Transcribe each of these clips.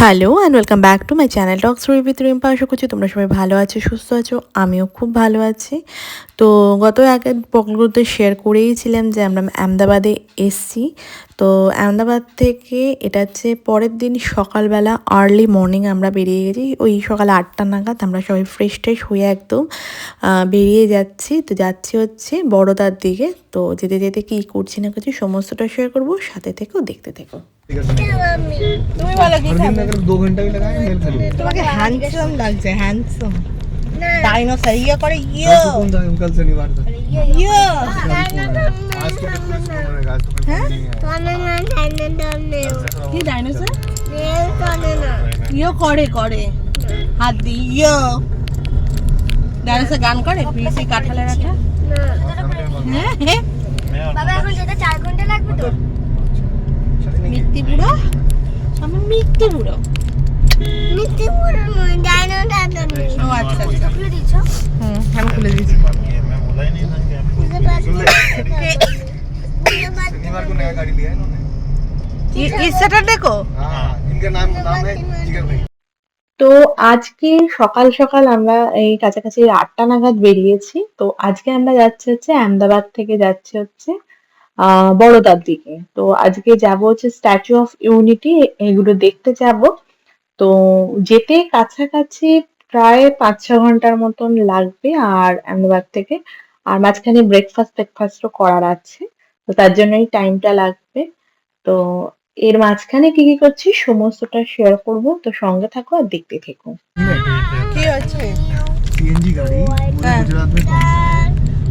Hello and welcome back to my channel talks with Rimpa আশা করছি তোমরা সবাই ভালো আছো, সুস্থ আছো, আমিও খুব ভালো আছি। তো গত এক পকগুলোতে শেয়ার করেইছিলাম যে আমরা আহমেদাবাদে এসছি। তো আহমেদাবাদ থেকে এটা হচ্ছে পরের দিন সকালবেলা আর্লি মর্নিং আমরা বেরিয়ে গেছি। ওই সকাল আটটা নাগাদ আমরা সবাই ফ্রেশ ট্রেশ হয়ে একদম বেরিয়ে যাচ্ছি। তো যাচ্ছি হচ্ছে বড়দার দিকে। তো যেতে যেতে কী করছি না করছি সমস্তটা শেয়ার করব, সাথে থেকেও দেখতে থেকো তুমি বলো কি हर दिन খাবে अगर दो घंटा भी लगाए मेल खाली তোমাকে হ্যান্ডসাম লাগছে হ্যান্ডসাম ডাইনোসর ইয়ে করে ইয়ে आज तो कौन था कल शनिवार था ইয়ে आज तो कितना सोना रहेगा आज तो फिर नहीं है কি ডাইনোসর ইয়ে করে করে হাত দি ইয়ে ডাইনোসর গান করে পিসি কাঁঠালের একটা হ্যাঁ হ্যাঁ বাবা এখন যেতে চার ঘন্টা লাগবে তো মিত্তি বুড়ো আমার মিত্তি বুড়ো মিথ্যে পুরো নয় ডাইনোটা তো নেই ও আচ্ছা আচ্ছা খুলে দিচ্ছ হুম আমি খুলে দিচ্ছি বুঝতে পারছি शनिवार को नया गाड़ी लिया है इन्होंने ইস স্যাটারডে কো हाँ इनका नाम नाम है जिगर भाई তো আজকে সকাল সকাল আমরা এই কাছাকাছি আটটা নাগাদ বেরিয়েছি তো আজকে আমরা যাচ্ছি হচ্ছে আহমেদাবাদ থেকে যাচ্ছি হচ্ছে আহ বড়োদার দিকে তো আজকে যাব হচ্ছে স্ট্যাচু অফ ইউনিটি এগুলো দেখতে যাব তো যেতে কাছাকাছি প্রায় পাঁচ ছ ঘন্টার মতন লাগবে আর আহমেদাবাদ থেকে আর মাঝখানে ব্রেকফাস্ট ব্রেকফাস্টও করার আছে তো তার জন্যই টাইমটা লাগবে তো এর মাঝখানে কি কি করছি সমস্তটা শেয়ার করব তো সঙ্গে থাকো আর দেখতে থেকো কি হচ্ছে सीएनजी गाड़ी पूरे हाँ। गुजरात में कौन सा है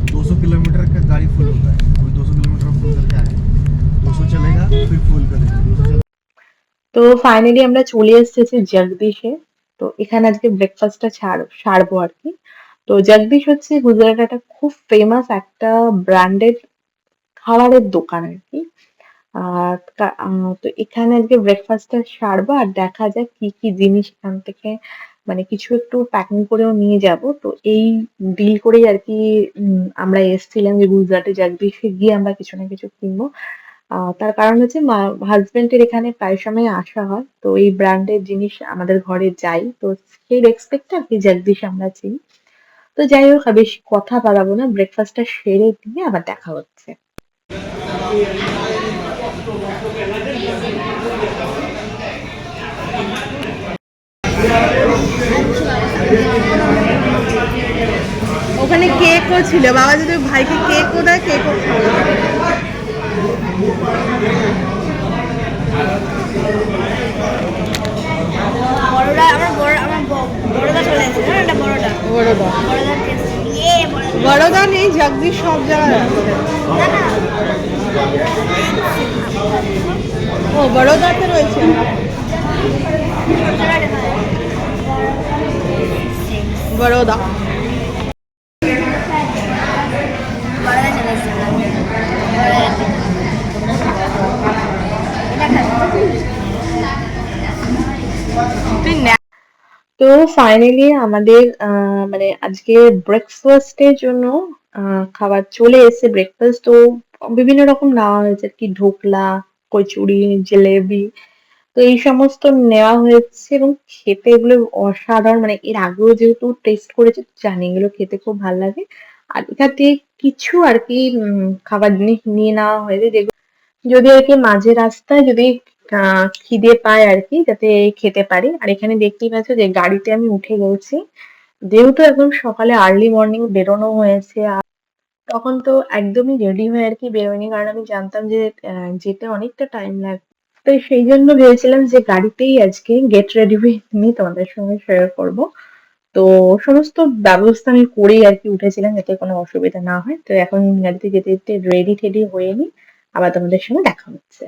200 किलोमीटर का गाड़ी फुल होता है कोई 200 किलोमीटर फुल करके आए 200 चलेगा फिर फुल करेगा 200 चलेगा তো ফাইনালি আমরা চলে এসেছি জগদীশে তো এখানে আজকে ব্রেকফাস্টটা ছাড় সারবো আর কি তো জগদীশ হচ্ছে গুজরাটের একটা খুব ফেমাস একটা ব্র্যান্ডেড খাবারের দোকান আর কি আর কা- আহ, তো এখানে আজকে ব্রেকফাস্টটা সারবো আর দেখা যাক কি কি জিনিস এখান থেকে মানে কিছু একটু প্যাকিং করেও নিয়ে যাব। তো এই ডিল করেই আর কি আমরা এসেছিলাম যে গুজরাটে জগদীশে গিয়ে আমরা কিছু না কিছু কিনবো। তার কারণ হচ্ছে হাজবেন্ডের এখানে প্রায় সময় আসা হয়। তো এই ব্র্যান্ডের জিনিস আমাদের ঘরে যাই। তো সেই রেসপেক্টে আর কি জগদীশ আমরা চিনি। তো যাই হোক বেশি কথা বাড়াবো না। ব্রেকফাস্টটা সেরে দিয়ে আবার দেখা হচ্ছে। ওখানে কেকও ছিল। বাবা যদি ভাইকে কেকও দেয় কেকও বড়দা ইয়ে নেই জগদীশ সব জায়গায় ও বড়দাতে রয়েছে। নে- তো ফাইনালি আমাদের মানে আজকে ব্রেকফাস্টের জন্য খাবার চলে এসেছে। ব্রেকফাস্ট তো বিভিন্ন রকম নেওয়া হয়েছে। কি ঢোকলা, কচুরি, জিলেবি তো এই সমস্ত নেওয়া হয়েছে এবং খেতে এগুলো অসাধারণ মানে এর আগেও যেহেতু টেস্ট করেছি জানি এগুলো খেতে খুব ভালো লাগে। আর এখান থেকে কিছু আর কি খাবার জিনিস নিয়ে নেওয়া হয়েছে যেগুলো যদি আর কি মাঝে রাস্তায় যদি খিদে পায় আর কি, যাতে খেতে পারি। আর এখানে দেখতেই পাচ্ছ যে গাড়িতে আমি উঠে গেছি। যেহেতু একদম সকালে আর্লি মর্নিং বেরোনো হয়েছে আর তখন তো একদমই রেডি হয়ে আর কি বেরোয়নি। কারণ আমি জানতাম যে যেতে অনেকটা টাইম লাগবে। তো সেই জন্য ভেবেছিলাম যে গাড়িতেই আজকে গেট রেডি উইথ মি তোমাদের সঙ্গে শেয়ার করব। তো সমস্ত ব্যবস্থা আমি করেই আর কি উঠেছিলাম যাতে কোনো অসুবিধা না হয়। তো এখন গাড়িতে যেতে যেতে রেডি টেডি হয়ে নি আবার তোমাদের সঙ্গে দেখা হচ্ছে।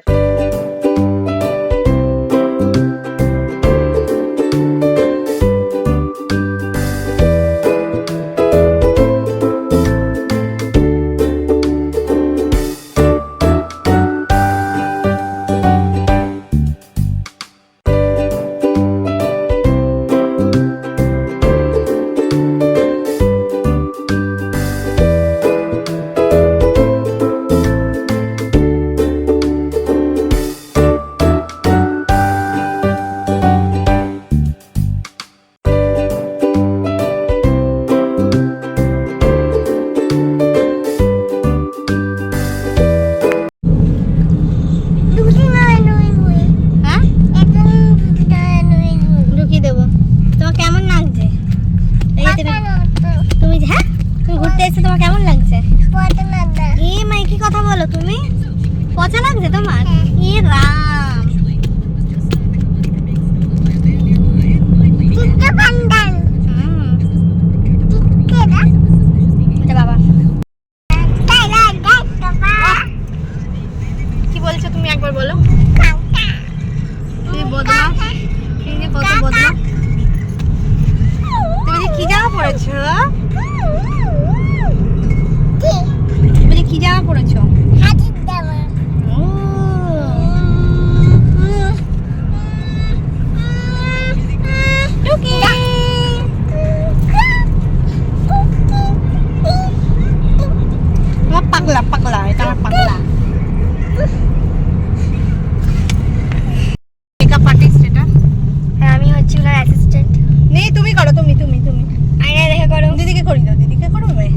করো দাও দিদিকে করো মে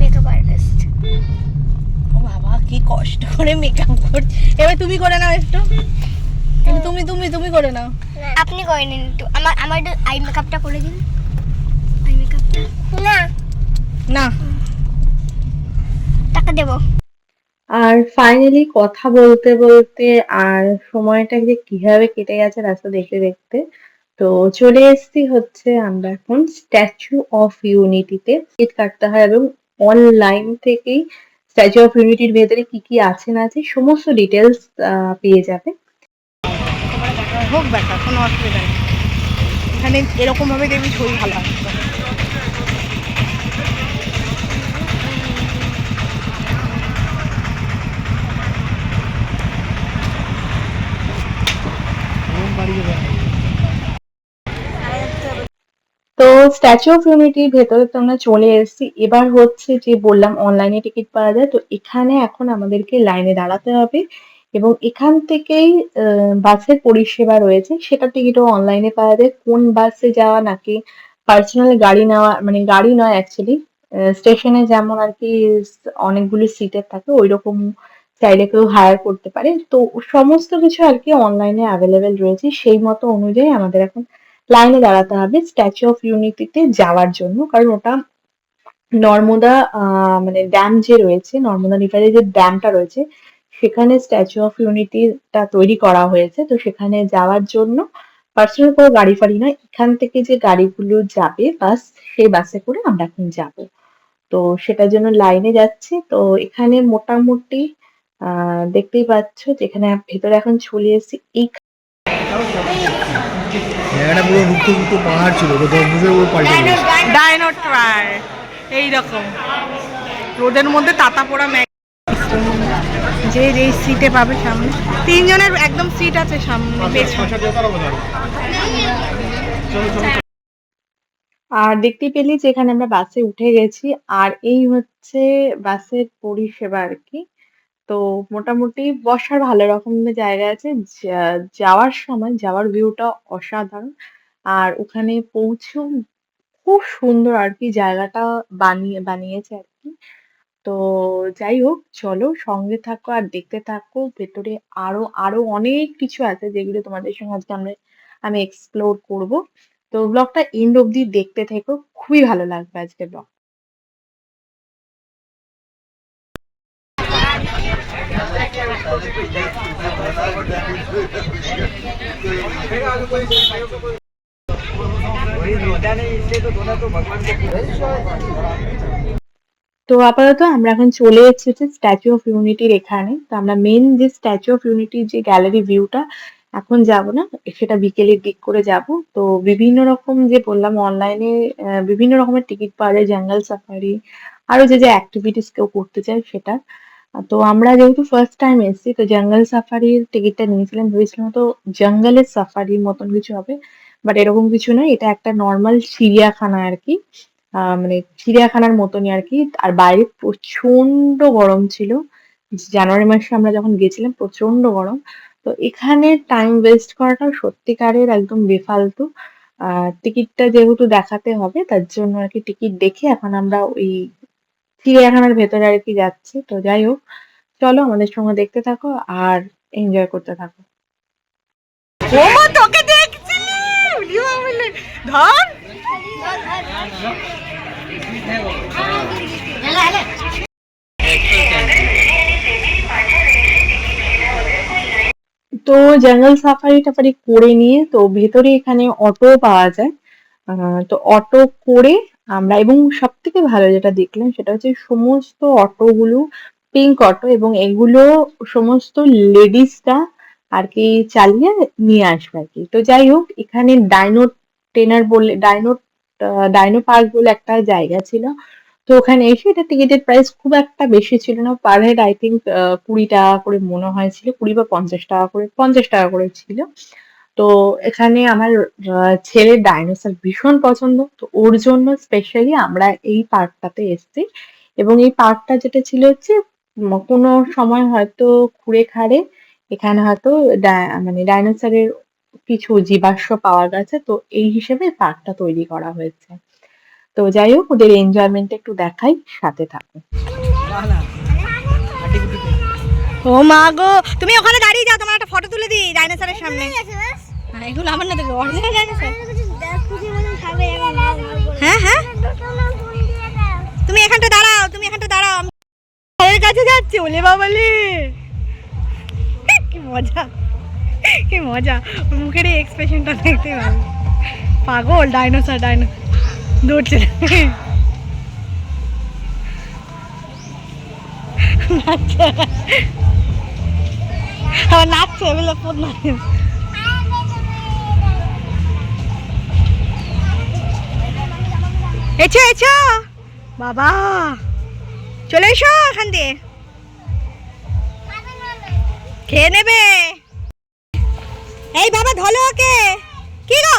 মেকআপ আর্টিস্ট ও বাবা কি কষ্ট করে মেকআপ করছে। এবার তুমি করে নাও একটু। একটু তুমি তুমি তুমি করে নাও। আপনি করে নিন একটু। আমার আমার একটু আই মেকআপটা করে দিন। আই মেকআপটা না। না। টাকা দেবো। আর ফাইনালি কথা বলতে বলতে আর সময়টা যে কীভাবে কেটে গেছে রাস্তা দেখতে দেখতে। তো চলে এসেছি হচ্ছে আমরা এখন স্ট্যাচু অফ ইউনিটিতে টিকিট কাটতে হয় এবং অনলাইন থেকেই স্ট্যাচু অফ ইউনিটির ভেতরে কি কি আছে না আছে সমস্ত ডিটেলস পেয়ে যাবে। হোক ব্যাটা কোনো অসুবিধা নেই। এখানে এরকম ভাবে দেখবি ছবি ভালো আসবে। তো স্ট্যাচু অফ ইউনিটির ভেতরে তো আমরা চলে এসেছি। এবার হচ্ছে যে বললাম অনলাইনে টিকিট পাওয়া যায়, তো এখানে এখন আমাদেরকে লাইনে দাঁড়াতে হবে এবং এখান থেকেই বাসের পরিষেবা রয়েছে। সেটা টিকিটও অনলাইনে পাওয়া যায়। কোন বাসে যাওয়া নাকি পার্সোনাল গাড়ি নেওয়া মানে গাড়ি নয় অ্যাকচুয়ালি স্টেশনে যেমন আর কি অনেকগুলি সিটের থাকে ওই রকম চাইলে কেউ হায়ার করতে পারে। তো সমস্ত কিছু আর কি অনলাইনে অ্যাভেলেবেল রয়েছে। সেই মতো অনুযায়ী আমাদের এখন লাইনে দাঁড়াতে হবে স্ট্যাচু অফ ইউনিটিতে যাওয়ার জন্য। কারণ ওটা নর্মদা মানে ড্যাম যে রয়েছে, নর্মদা রিভারে যে ড্যামটা রয়েছে, সেখানে স্ট্যাচু অফ ইউনিটিটা তৈরি করা হয়েছে। তো সেখানে যাওয়ার জন্য পার্সোনাল কোনো গাড়ি ফাড়ি নয়। এখান থেকে যে গাড়িগুলো যাবে বাস সেই বাসে করে আমরা এখন যাব। তো সেটার জন্য লাইনে যাচ্ছি। তো এখানে মোটামুটি দেখতেই পাচ্ছ যেখানে ভেতরে এখন চলে এই জায়গাটা পুরো রুক্ত রুক্ত পাহাড় ছিল তো গম্বুজের উপর পাল্টে গেছে। ডাইনোট্রার এই রকম। রোদের মধ্যে তাতা পোড়া ম্যাগ। যে যেই সিটে পাবে সামনে। তিনজনের একদম সিট আছে সামনে আর দেখতে পেলি যে এখানে আমরা বাসে উঠে গেছি আর এই হচ্ছে বাসের পরিষেবা আর কি। তো মোটামুটি বসার ভালো রকম জায়গা আছে। যা- যাওয়ার সময়, যাওয়ার ভিউটা অসাধারণ। আর ওখানে পৌঁছেও খুব সুন্দর আর কি জায়গাটা বানিয়ে, বানিয়েছে আর কি। তো যাই হোক, চলো সঙ্গে থাকো আর দেখতে থাকো। ভেতরে আরও আরও অনেক কিছু আছে যেগুলো তোমাদের সঙ্গে আজকে আমরা, আমি এক্সপ্লোর করব। তো ব্লগটা এন্ড অব্দি দেখতে থেকো। খুবই ভালো লাগবে আজকের ব্লগ তো আপাতত আমরা এখন চলে এসেছি স্ট্যাচু অফ ইউনিটির এখানে। তো আমরা মেন যে স্ট্যাচু অফ ইউনিটির যে গ্যালারি ভিউটা এখন যাব না, সেটা বিকেলের দিক করে যাব। তো বিভিন্ন রকম যে বললাম অনলাইনে বিভিন্ন রকমের টিকিট পাওয়া যায় জঙ্গল সাফারি আরও যে যে অ্যাক্টিভিটিস কেউ করতে চায় সেটা। তো আমরা যেহেতু ফার্স্ট টাইম এসেছি, তো জঙ্গল সাফারির টিকিটটা নিয়েছিলাম, ভেবেছিলাম তো জঙ্গলের সাফারির মতন কিছু হবে। বাট এরকম কিছু নয়, এটা একটা নর্মাল চিড়িয়াখানা আর কি। মানে চিড়িয়াখানার মতনই আর কি। আর বাইরে প্রচণ্ড গরম ছিল। জানুয়ারি মাসে আমরা যখন গেছিলাম প্রচণ্ড গরম। তো এখানে টাইম ওয়েস্ট করাটা সত্যিকারের একদম বেফালতু। টিকিটটা যেহেতু দেখাতে হবে, তার জন্য আর কি টিকিট দেখে এখন আমরা ওই চিড়িয়াখানার ভেতরে আর কি যাচ্ছি। তো যাই হোক চলো আমাদের সঙ্গে দেখতে থাকো আর এনজয় করতে থাকো। তোকে তো জঙ্গল সাফারি টাফারি করে নিয়ে তো ভেতরে এখানে অটো পাওয়া যায়। আহ, তো অটো করে আমরা। এবং সব থেকে ভালো যেটা দেখলাম সেটা হচ্ছে সমস্ত অটোগুলো পিঙ্ক অটো এবং এগুলো সমস্ত লেডিসরা আর কি চালিয়ে নিয়ে আসবে আর কি। তো যাই হোক, এখানে ডাইনো ট্রেনার বলে ডাইনো ডাইনো পার্ক বলে একটা জায়গা ছিল। তো ওখানে এসে এটা টিকিটের প্রাইস খুব একটা বেশি ছিল না। পার হেড আই থিঙ্ক কুড়ি টাকা করে মনে হয়েছিল কুড়ি বা পঞ্চাশ টাকা করে, পঞ্চাশ টাকা করে ছিল। তো এখানে আমার ছেলের ডাইনোসর ভীষণ পছন্দ। তো ওর জন্য স্পেশালি আমরা এই পার্কটাতে এসেছি। এবং এই পার্কটা যেটা ছিল হচ্ছে কোনো সময় হয়তো খুঁড়ে খাড়ে এখানে হয়তো মানে ডাইনোসরের কিছু জীবাশ্ম পাওয়া গেছে। তো এই হিসেবে পার্কটা তৈরি করা হয়েছে। তো যাই হোক, ওদের এনজয়মেন্ট একটু দেখাই, সাথে থাকো ও মা গো তুমি ওখানে দাঁড়িয়ে যাও তোমার একটা ফটো তুলে দিই ডাইনোসরের সামনে। হ্যাঁ এগুলো আমার না দেখো অরিজিনাল ডাইনোসর হ্যাঁ হ্যাঁ। তুমি এখানটা দাঁড়াও তুমি এখানটা দাঁড়াও। আমি ঘরের কাছে যাচ্ছি ওলে বাবালে কি মজা কি মজা। মুখের এই এক্সপ্রেশনটা দেখতে ভালো পাগল ডাইনোসর ডাইনো দৌড়ছে নাচছে আবার নাচছে, এগুলো এছো এছো। বাবা, চলে এসো এখান দিয়ে। খেয়ে নেবে। এই বাবা ধলো ওকে। কি গো?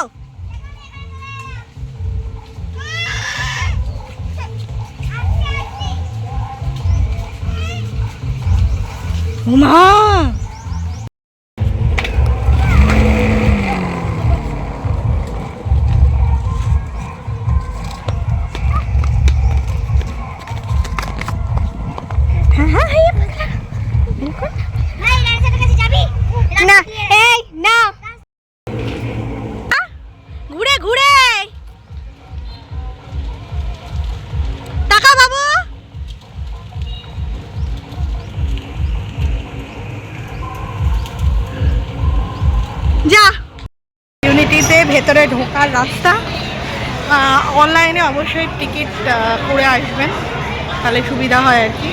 মা ভেতরে ঢোকার রাস্তা। অনলাইনে অবশ্যই টিকিট করে আসবেন। তাহলে সুবিধা হয় আর কি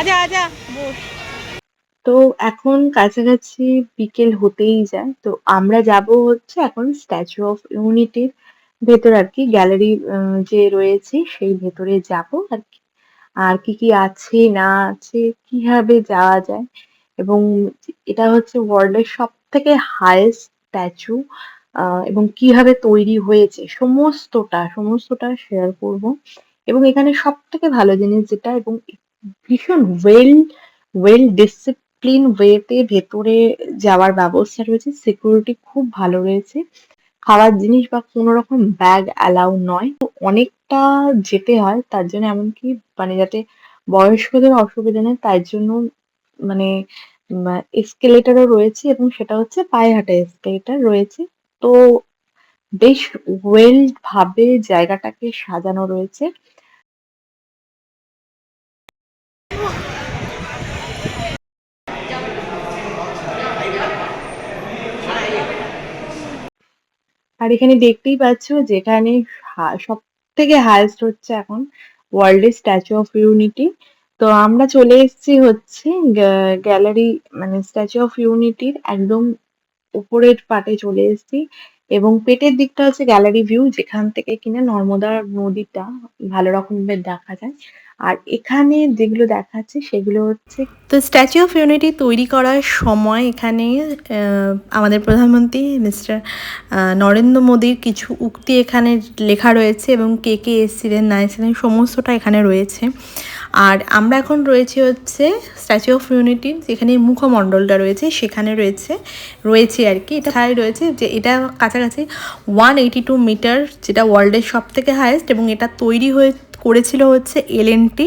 আজা আজা বস তো এখন কাছাকাছি বিকেল হতেই যায়, তো আমরা যাব হচ্ছে এখন স্ট্যাচু অফ ইউনিটির ভেতর আর কি গ্যালারি যে রয়েছে সেই ভেতরে যাব আর কি। আর কি কি আছে, না আছে, কীভাবে যাওয়া যায়? এবং এটা হচ্ছে ওয়ার্ল্ডের সব থেকে হায়েস্ট স্ট্যাচু এবং কীভাবে তৈরি হয়েছে, সমস্তটা সমস্তটা শেয়ার করব। এবং এখানে সব থেকে ভালো জিনিস যেটা, এবং ভীষণ ওয়েল ওয়েল ডিসিপ্লিন ওয়েতে ভেতরে যাওয়ার ব্যবস্থা রয়েছে সিকিউরিটি খুব ভালো রয়েছে। খাওয়ার জিনিস বা কোনো রকম ব্যাগ অ্যালাউ নয়। তো অনেকটা যেতে হয়, তার জন্য এমনকি মানে যাতে বয়স্কদের অসুবিধা নেই তার জন্য মানে এসকেলেটারও রয়েছে এবং সেটা হচ্ছে পায়ে হাঁটা এসকেলেটার রয়েছে। তো বেশ ওয়েল ভাবে জায়গাটাকে সাজানো রয়েছে। আর এখানে দেখতেই পাচ্ছ যেখানে সব থেকে হাইয়েস্ট হচ্ছে এখন ওয়ার্ল্ডের স্ট্যাচু অফ ইউনিটি তো আমরা চলে এসেছি হচ্ছে গ্যালারি মানে স্ট্যাচু অফ ইউনিটির একদম উপরের পাটে চলে এসেছি এবং পেটের দিকটা হচ্ছে গ্যালারি ভিউ যেখান থেকে কিনা নর্মদা নদীটা ভালো রকমভাবে দেখা যায়। আর এখানে যেগুলো দেখাচ্ছে সেগুলো হচ্ছে তো স্ট্যাচু অফ ইউনিটি তৈরি করার সময় এখানে আমাদের প্রধানমন্ত্রী মিস্টার নরেন্দ্র মোদীর কিছু উক্তি এখানে লেখা রয়েছে এবং কে কে এসছিলেন, না এসেছিলেন, সমস্তটা এখানে রয়েছে। আর আমরা এখন রয়েছে হচ্ছে স্ট্যাচু অফ ইউনিটির যেখানে মুখমণ্ডলটা রয়েছে, সেখানে রয়েছে রয়েছে আর কি। এটা হাই রয়েছে যে এটা কাছাকাছি ওয়ান এইটি টু মিটার যেটা ওয়ার্ল্ডের সব থেকে হায়েস্ট এবং এটা তৈরি হয়ে করেছিল হচ্ছে এলএনটি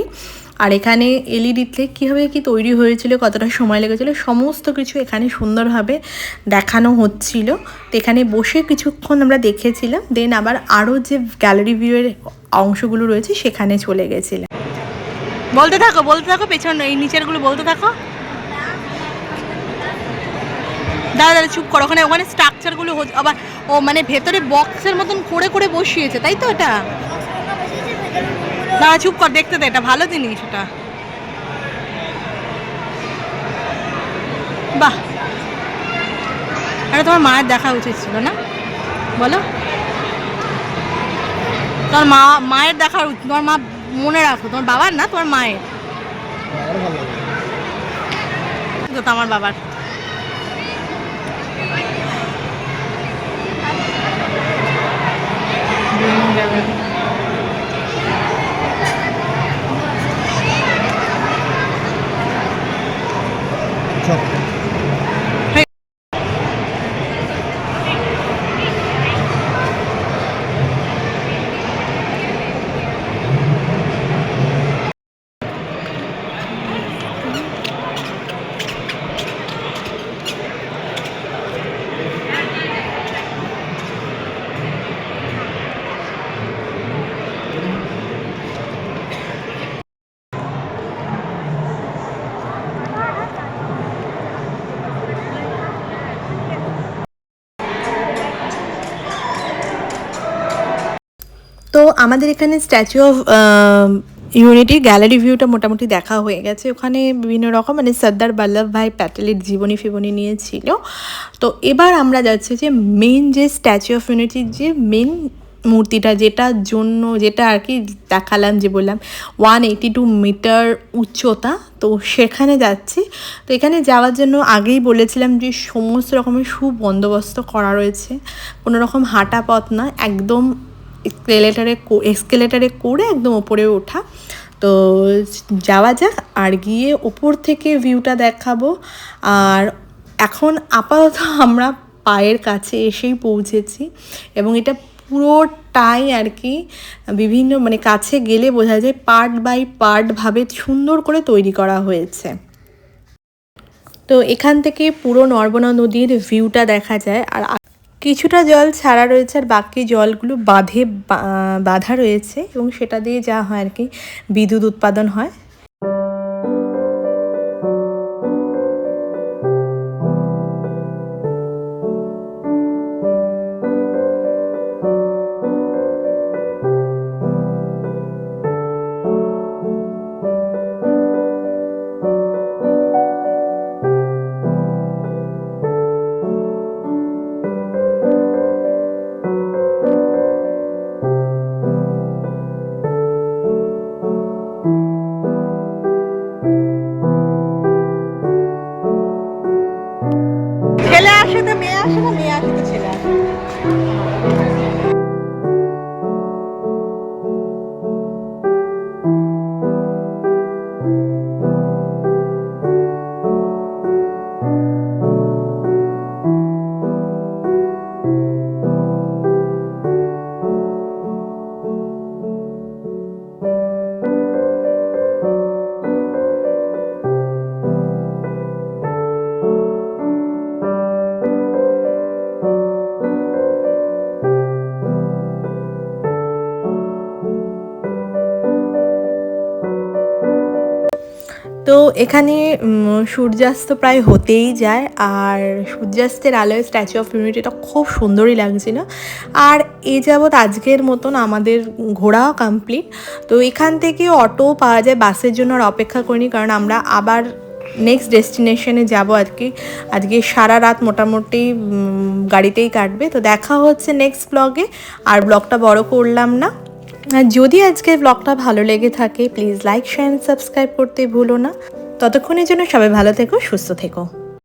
আর এখানে এলইডিতে কীভাবে কি তৈরি হয়েছিল, কতটা সময় লেগেছিল, সমস্ত কিছু এখানে সুন্দরভাবে দেখানো হচ্ছিল। তো এখানে বসে কিছুক্ষণ আমরা দেখেছিলাম, দেন আবার আরও যে গ্যালারি ভিউয়ের অংশগুলো রয়েছে সেখানে চলে গেছিলাম। বলতে থাকো বলতে থাকো, পেছন এই নিচেরগুলো বলতে থাকো। দাদা দাদা চুপ করো, ওখানে ওখানে স্ট্রাকচারগুলো আবার ও মানে ভেতরে বক্সের মতন করে করে বসিয়েছে, তাই তো এটা? না, চুপ কর, দেখতে দে, এটা ভালো জিনিস এটা। বাহ। আরে তোমার মায়ের দেখা উচিত ছিল না? বলো। তোমার মা, মায়ের দেখা তোমার মা মনে রাখো, তোমার বাবার না, তোমার মায়ের? আমার বাবার। আমাদের এখানে স্ট্যাচু অফ ইউনিটির গ্যালারি ভিউটা মোটামুটি দেখা হয়ে গেছে। ওখানে বিভিন্ন রকম মানে সর্দার বল্লভ ভাই প্যাটেলের জীবনী ফিবনী নিয়েছিল। তো এবার আমরা যাচ্ছি যে মেন যে স্ট্যাচু অফ ইউনিটির যে মেন মূর্তিটা, যেটার জন্য, যেটা আর কি দেখালাম যে বললাম ওয়ান এইটি টু মিটার উচ্চতা। তো সেখানে যাচ্ছি। তো এখানে যাওয়ার জন্য আগেই বলেছিলাম যে সমস্ত রকমের সুবন্দোবস্ত করা রয়েছে। কোনো রকম হাঁটা পথ না, একদম এসকেলেটারে এসকেলেটারে করে একদম ওপরে ওঠা। তো যাওয়া যাক, আর গিয়ে ওপর থেকে ভিউটা দেখাবো। আর এখন আপাতত আমরা পায়ের কাছে এসেই পৌঁছেছি। এবং এটা পুরোটাই আর কি বিভিন্ন মানে কাছে গেলে বোঝা যায় পার্ট বাই পার্ট ভাবে সুন্দর করে তৈরি করা হয়েছে। তো এখান থেকে পুরো নর্মদা নদীর ভিউটা দেখা যায়। আর কিছুটা জল ছাড়া রয়েছে আর বাকি জলগুলো বাঁধে বাঁধা রয়েছে এবং সেটা দিয়ে যা হয় আর কি বিদ্যুৎ উৎপাদন হয়। ছেলে আসে তো মেয়ে আসে না মেয়ে আসে তো ছেলে আসে তো এখানে সূর্যাস্ত প্রায় হতেই যায়। আর সূর্যাস্তের আলোয় স্ট্যাচু অফ ইউনিটিটা খুব সুন্দরই লাগছিল। আর এ যাবৎ আজকের মতন আমাদের ঘোরাও কমপ্লিট তো এখান থেকে অটো পাওয়া যায়, বাসের জন্য আর অপেক্ষা করিনি। কারণ আমরা আবার নেক্সট ডেস্টিনেশনে যাব আর কি আজকে সারা রাত মোটামুটি গাড়িতেই কাটবে। তো দেখা হচ্ছে নেক্সট ব্লগে আর ব্লগটা বড় করলাম না। যদি আজকের ব্লগটা ভালো লেগে থাকে প্লিজ লাইক শেয়ার সাবস্ক্রাইব করতে ভুলো না। ততক্ষণের জন্য সবাই ভালো থেকো, সুস্থ থেকো।